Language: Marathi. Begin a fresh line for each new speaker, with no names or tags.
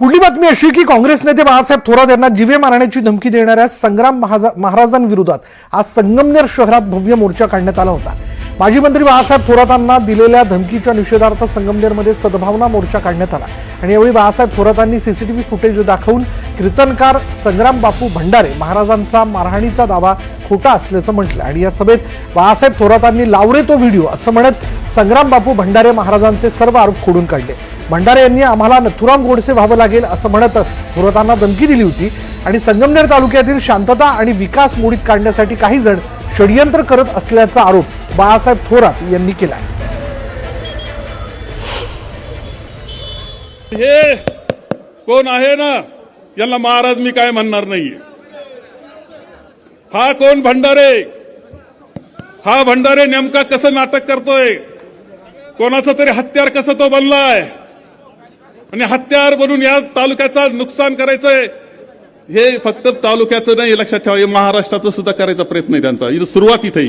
पुढली बातमी अशी की काँग्रेस नेते बाळासाहेब थोरात यांना जिवे मारण्याची धमकी देणाऱ्या संग्राम महाजा- महाराजांविरोधात आज संगमनेर शहरात भव्य मोर्चा काढण्यात आला होता. माजी मंत्री बाळासाहेब थोरातांना दिलेल्या धमकीच्या निषेधार्थ संगमनेरमध्ये सद्भावना मोर्चा काढण्यात आला. आणि यावेळी बाळासाहेब थोरातांनी सीसीटीव्ही फुटेज दाखवून कीर्तनकार संग्राम बापू भंडारे महाराजांचा मारहाणीचा दावा खोटा असल्याचं म्हटलं. आणि या सभेत बाळासाहेब थोरातांनी लावरे तो व्हिडिओ असं म्हणत संग्राम बापू भंडारे महाराजांचे सर्व आरोप खोडून काढले. भंडारे यांनी आम्हाला नथुराम गोडसे व्हावं लागेल असं म्हणत थोरातांना धमकी दिली होती. आणि संगमनेर तालुक्यातील शांतता आणि विकास मोडीत काढण्यासाठी काही जण षडयंत्र करत असल्याचा आरोप बाळासाहेब थोरात यांनी केला
हे कोण आहे ना? यांना महाराज मी काय म्हणणार नाहीये. हा कोण भंडारे? हा भंडारे नेमका कसं नाटक करतोय? कोणाचं तरी हत्यार कसं तो बनलाय? आणि हत्यार बनून या तालुक्याचं नुकसान करायचंय हे फक्त तालुक्याचं नाही लक्षात ठेवा हे महाराष्ट्राचं सुद्धा करायचा प्रयत्न आहे त्यांचा. इथं सुरुवात इथे